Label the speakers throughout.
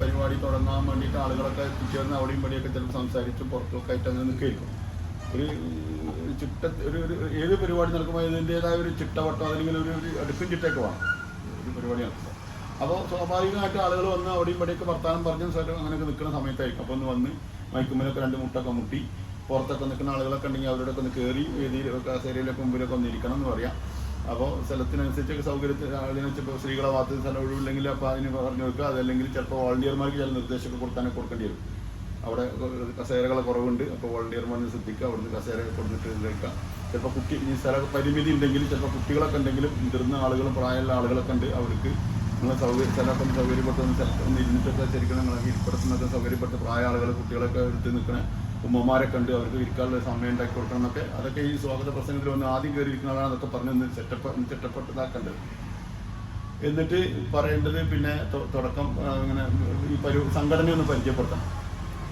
Speaker 1: പരിപാടി തുടങ്ങാൻ വേണ്ടിയിട്ട് ആളുകളൊക്കെ എത്തിച്ചേർന്ന് അവിടെയും പടിയൊക്കെ ചിലപ്പോൾ സംസാരിച്ച് പുറത്തൊക്കെ ആയിട്ട് അങ്ങനെ നിൽക്കുകയായിരിക്കും ഒരു ചിട്ട ഒരു ഒരു ഏത് പരിപാടി നടക്കുമ്പോൾ അതിന്റെതായ ഒരു ചിട്ടവട്ടം അല്ലെങ്കിൽ ഒരു ഒരു അടുക്കും ചിട്ടയൊക്കെ വേണം. ഒരു പരിപാടി നടക്കുമ്പോൾ. അപ്പോൾ സ്വാഭാവികമായിട്ട് ആളുകൾ വന്ന് അവിടെയും ഇവിടെയൊക്കെ വർത്താനം പറഞ്ഞ സ്ഥലം അങ്ങനെയൊക്കെ നിൽക്കുന്ന സമയത്തായിരിക്കും. അപ്പോൾ ഒന്ന് വന്ന് മയക്കുമ്പിലൊക്കെ രണ്ട് മുട്ടൊക്കെ മുട്ടി പുറത്തൊക്കെ നിൽക്കുന്ന ആളുകളൊക്കെ ഉണ്ടെങ്കിൽ അവരോടൊക്കെ ഒന്ന് കയറി വേദിയിലൊക്കെ സേരയിലൊക്കെ മുമ്പിലൊക്കെ ഒന്ന് എന്ന് പറയാം. അപ്പോൾ സ്ഥലത്തിനനുസരിച്ചൊക്കെ സൗകര്യത്തിന് അതിനനുസരിച്ച് സ്ത്രീകളെ ഭാഗത്ത് സ്ഥലം ഒഴിവില്ലെങ്കിൽ അപ്പോൾ അതിന് പറഞ്ഞു വെക്കുക അതല്ലെങ്കിൽ ചിലപ്പോൾ വോളണ്ടിയർമാർക്ക് ചില നിർദ്ദേശമൊക്കെ കൊടുക്കാനൊക്കെ കൊടുക്കേണ്ടി വരും. അവിടെ കസേരകളെ കുറവുണ്ട്. അപ്പോൾ വോളണ്ടിയർമാരെ ശ്രദ്ധിക്കുക. അവിടുന്ന് കസേര കൊടുത്തിട്ട് വെക്കുക ചിലപ്പോൾ കുട്ടി ഈ സ്ഥല പരിമിതി ഉണ്ടെങ്കിൽ ചിലപ്പോൾ കുട്ടികളൊക്കെ ഉണ്ടെങ്കിലും മുതിർന്ന ആളുകളും പ്രായമുള്ള ആളുകളൊക്കെ ഉണ്ട്. അവർക്ക് നിങ്ങളെ സൗകര്യ സ്ഥലമൊക്കെ ഒന്ന് സൗകര്യപ്പെട്ട് ഒന്ന് സ്ഥലത്ത് ഒന്ന് ഇരുന്നിട്ടൊക്കെ ശരിക്കും നിങ്ങളൊക്കെ ഇരിപ്പിടത്തുനിന്നൊക്കെ സൗകര്യപ്പെട്ട് പ്രായ ആളുകൾ കുട്ടികളൊക്കെ എടുത്ത് നിൽക്കണ ഉമ്മമാരൊക്കെ കണ്ട് അവർക്ക് ഇരിക്കാനുള്ള സമയം ഉണ്ടാക്കി കൊടുക്കണം എന്നൊക്കെ. അതൊക്കെ ഈ സ്വാഗത പ്രസംഗത്തിൽ വന്ന് ആദ്യം കയറി ഇരിക്കുന്നതാണ് അതൊക്കെ പറഞ്ഞ് സെറ്റപ്പ് ഇതാക്കേണ്ടത്. എന്നിട്ട് പറയേണ്ടത് പിന്നെ തുടക്കം ഇങ്ങനെ ഈ പരി സംഘടനയൊന്ന് പരിചയപ്പെടുത്തണം.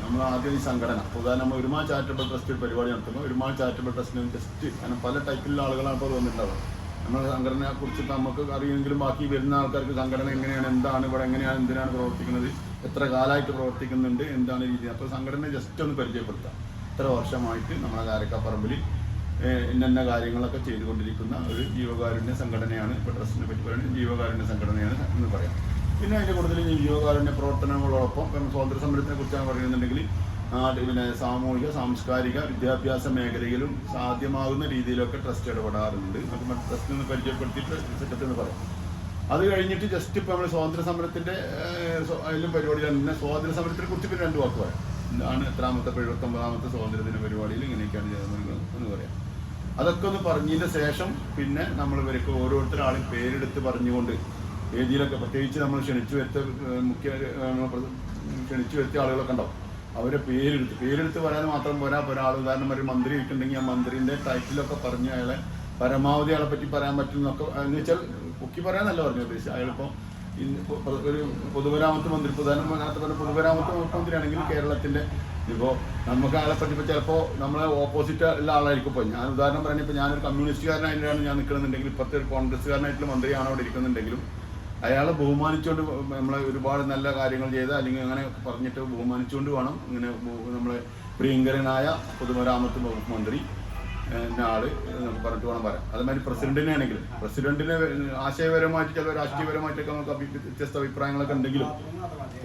Speaker 1: നമ്മൾ ആദ്യം ഈ സംഘടന. ഉദാഹരണം നമ്മൾ ഒരുമാ ചാരിറ്റബിൾ ട്രസ്റ്റ് പരിപാടി നടത്തുമ്പോൾ ഒരുമാ ചാരിറ്റബിൾ ട്രസ്റ്റിന് ജസ്റ്റ് അങ്ങനെ പല ടൈപ്പിലുള്ള ആളുകളാണ് ഇപ്പോൾ വന്നിട്ടുണ്ടാവുക നമ്മുടെ സംഘടനയെ കുറിച്ചിട്ട് നമുക്ക് അറിയുമെങ്കിലും ബാക്കി വരുന്ന ആൾക്കാർക്ക് സംഘടന എങ്ങനെയാണ് എന്താണ് ഇവിടെ എങ്ങനെയാണ് എന്തിനാണ് പ്രവർത്തിക്കുന്നത് എത്ര കാലമായിട്ട് പ്രവർത്തിക്കുന്നുണ്ട് എന്താണ് രീതി. അപ്പോൾ സംഘടന ജസ്റ്റ് ഒന്ന് പരിചയപ്പെടുത്താം. ഇത്ര വർഷമായിട്ട് നമ്മുടെ കാരക്കാപ്പറമ്പിൽ ഇന്ന കാര്യങ്ങളൊക്കെ ചെയ്തുകൊണ്ടിരിക്കുന്ന ഒരു ജീവകാരുണ്യ സംഘടനയാണ് ഇപ്പോൾ ട്രസ്റ്റിനെ പറ്റി പറയുന്നത് ജീവകാരുണ്യ സംഘടനയാണ് എന്ന് പറയാം. പിന്നെ അതിന്റെ കൂടുതൽ ജീവകാരുണ്യ പ്രവർത്തനങ്ങളോടൊപ്പം ഇപ്പം സ്വാതന്ത്ര്യ സമരത്തിനെ കുറിച്ചാണ് പറയുന്നുണ്ടെങ്കിൽ പിന്നെ സാമൂഹിക സാംസ്കാരിക വിദ്യാഭ്യാസ മേഖലയിലും സാധ്യമാകുന്ന രീതിയിലൊക്കെ ട്രസ്റ്റ് ഇടപെടാറുണ്ട്. നമുക്ക് മറ്റ് ട്രസ്റ്റിനെ ഒന്ന് പരിചയപ്പെടുത്തിയിട്ട് പറയാം. അത് കഴിഞ്ഞിട്ട് ജസ്റ്റ് ഇപ്പോൾ നമ്മൾ സ്വാതന്ത്ര്യ സമരത്തിന്റെ അതിലും പരിപാടിയാണ് പിന്നെ സ്വാതന്ത്ര്യ സമരത്തിനെ കുറിച്ച് പിന്നെ രണ്ട് വാക്ക് പറയാം. ആണ് എത്രാമത്തെ എഴുപത്തൊമ്പതാമത്തെ സ്വാതന്ത്ര്യ ദിന പരിപാടിയിൽ ഇങ്ങനെയൊക്കെയാണ് ചെയ്യുന്നത് എന്ന് പറയാം. അതൊക്കെ ഒന്ന് പറഞ്ഞതിന് ശേഷം പിന്നെ നമ്മൾ ഇവർക്ക് ഓരോരുത്തരാളും പേരെടുത്ത് പറഞ്ഞുകൊണ്ട് വേദിയിലൊക്കെ പ്രത്യേകിച്ച് നമ്മൾ ക്ഷണിച്ചു വരുത്ത മുഖ്യ ക്ഷണിച്ചു വരുത്തിയ ആളുകളൊക്കെ ഉണ്ടാവും. അവരെ പേരെടുത്ത് പേരെടുത്ത് പറയാൻ മാത്രം പോരാ. ഒരാൾ ഉദാഹരണം ഒരു മന്ത്രി ഇട്ടുണ്ടെങ്കിൽ ആ മന്ത്രിന്റെ ടൈറ്റിലൊക്കെ പറഞ്ഞ് അയാളെ പരമാവധി അയാളെ പറ്റി പറയാൻ പറ്റുന്നൊക്കെ എന്ന് വെച്ചാൽ പൊക്കി പറയാനല്ല പറഞ്ഞു ഉദ്ദേശിച്ചത്. അയാളിപ്പോൾ ഇപ്പൊ ഒരു പൊതുമരാമത്ത് മന്ത്രി പ്രധാനമന്ത്രി പറഞ്ഞ പൊതുമരാമത്ത് മുഖ്യമന്ത്രിയാണെങ്കിൽ കേരളത്തിന്റെ ഇപ്പോ നമുക്ക് അയാളെ പറ്റി ഇപ്പോൾ ചിലപ്പോൾ നമ്മളെ ഓപ്പോസിറ്റ് ഉള്ള ആളായിരിക്കും. ഇപ്പോൾ ഞാൻ ഉദാഹരണം പറയുന്നത് ഇപ്പോൾ ഞാനൊരു കമ്മ്യൂണിസ്റ്റുകാരനായിട്ടാണ് ഞാൻ നിൽക്കുന്നുണ്ടെങ്കിൽ ഇപ്പോഴത്തെ ഒരു കോൺഗ്രസ്സുകാരനായിട്ടുള്ള മന്ത്രിയാണ് അവിടെ ഇരിക്കുന്നുണ്ടെങ്കിലും അയാളെ ബഹുമാനിച്ചുകൊണ്ട് നമ്മളെ ഒരുപാട് നല്ല കാര്യങ്ങൾ ചെയ്ത് അല്ലെങ്കിൽ അങ്ങനെ പറഞ്ഞിട്ട് ബഹുമാനിച്ചുകൊണ്ട് വേണം. ഇങ്ങനെ നമ്മളെ പ്രിയങ്കരനായ പൊതുമരാമത്ത് വകുപ്പ് മന്ത്രി ആൾ നമുക്ക് പറഞ്ഞിട്ട് വേണം പറയാം അതേമാതിരി പ്രസിഡന്റിനെ ആണെങ്കിലും പ്രസിഡന്റിനെ ആശയപരമായിട്ട് ചില രാഷ്ട്രീയപരമായിട്ടൊക്കെ നമുക്ക് വ്യത്യസ്ത അഭിപ്രായങ്ങളൊക്കെ ഉണ്ടെങ്കിലും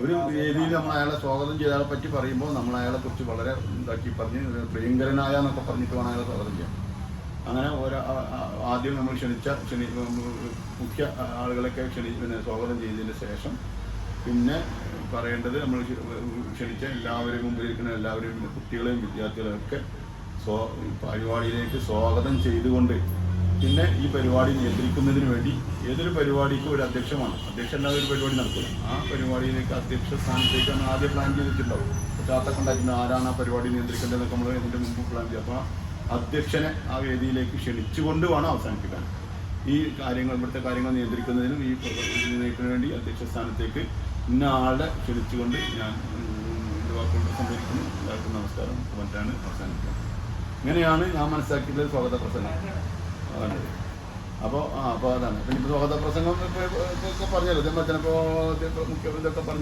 Speaker 1: ഒരു രീതിയിൽ നമ്മൾ അയാളെ സ്വാഗതം ചെയ്ത ആളെ പറ്റി പറയുമ്പോൾ നമ്മൾ അയാളെ കുറിച്ച് വളരെ ഇതാക്കി പറഞ്ഞ് പ്രിയങ്കരനായ എന്നൊക്കെ പറഞ്ഞിട്ട് വേണം അയാളെ സ്വാഗതം ചെയ്യാൻ. അങ്ങനെ ആ- ആദ്യം നമ്മൾ ക്ഷണിച്ച ക്ഷണി മുഖ്യ ആളുകളൊക്കെ ക്ഷണി പിന്നെ സ്വാഗതം ചെയ്തതിന് ശേഷം പിന്നെ പറയേണ്ടത് നമ്മൾ ക്ഷണിച്ച എല്ലാവരും മുമ്പിലിരിക്കുന്ന എല്ലാവരെയും കുട്ടികളെയും വിദ്യാർത്ഥികളെയും ഒക്കെ സ്വ പരിപാടിയിലേക്ക് സ്വാഗതം ചെയ്തുകൊണ്ട് പിന്നെ ഈ പരിപാടി നിയന്ത്രിക്കുന്നതിന് വേണ്ടി ഏതൊരു പരിപാടിക്കും ഒരു അധ്യക്ഷമാണ്. അധ്യക്ഷല്ലാതെ ഒരു പരിപാടി നടക്കില്ല ആ പരിപാടിയിലേക്ക് അധ്യക്ഷ സ്ഥാനത്തേക്കാണ് ആദ്യം പ്ലാൻ ചെയ്തിട്ടുണ്ടാവും ചാത്തൊക്കെ ഉണ്ടാക്കുന്ന ആരാണ് ആ പരിപാടി നിയന്ത്രിക്കേണ്ടതെന്നൊക്കെ നമ്മൾ ഇതിന്റെ മുമ്പ് പ്ലാൻ ചെയ്യും അപ്പോൾ അധ്യക്ഷനെ ആ വേദിയിലേക്ക് ക്ഷണിച്ചുകൊണ്ട് വേണം അവസാനിപ്പിക്കാൻ. ഈ കാര്യങ്ങൾ ഇവിടുത്തെ കാര്യങ്ങൾ നിയന്ത്രിക്കുന്നതിനും ഈ നിയന്ത്രിക്കുന്നതിന് വേണ്ടി അധ്യക്ഷ സ്ഥാനത്തേക്ക് ഇന്ന ആളെ ക്ഷണിച്ചുകൊണ്ട് ഞാൻ എന്റെ വാക്കുകൾ സംഭവിക്കുന്നു എല്ലാവർക്കും നമസ്കാരം. മറ്റാണ് അവസാനിക്കുന്നത് ഇങ്ങനെയാണ് ഞാൻ മനസ്സിലാക്കിയിട്ടുള്ള സ്വാഗത പ്രസംഗം. അപ്പോൾ ആ അപ്പോൾ അതാണ്. പിന്നെ ഇപ്പോൾ സ്വാഗത പ്രസംഗം പറഞ്ഞല്ലോ. ചിലപ്പോൾ മുഖ്യമന്ത്രി ഒക്കെ പറഞ്ഞു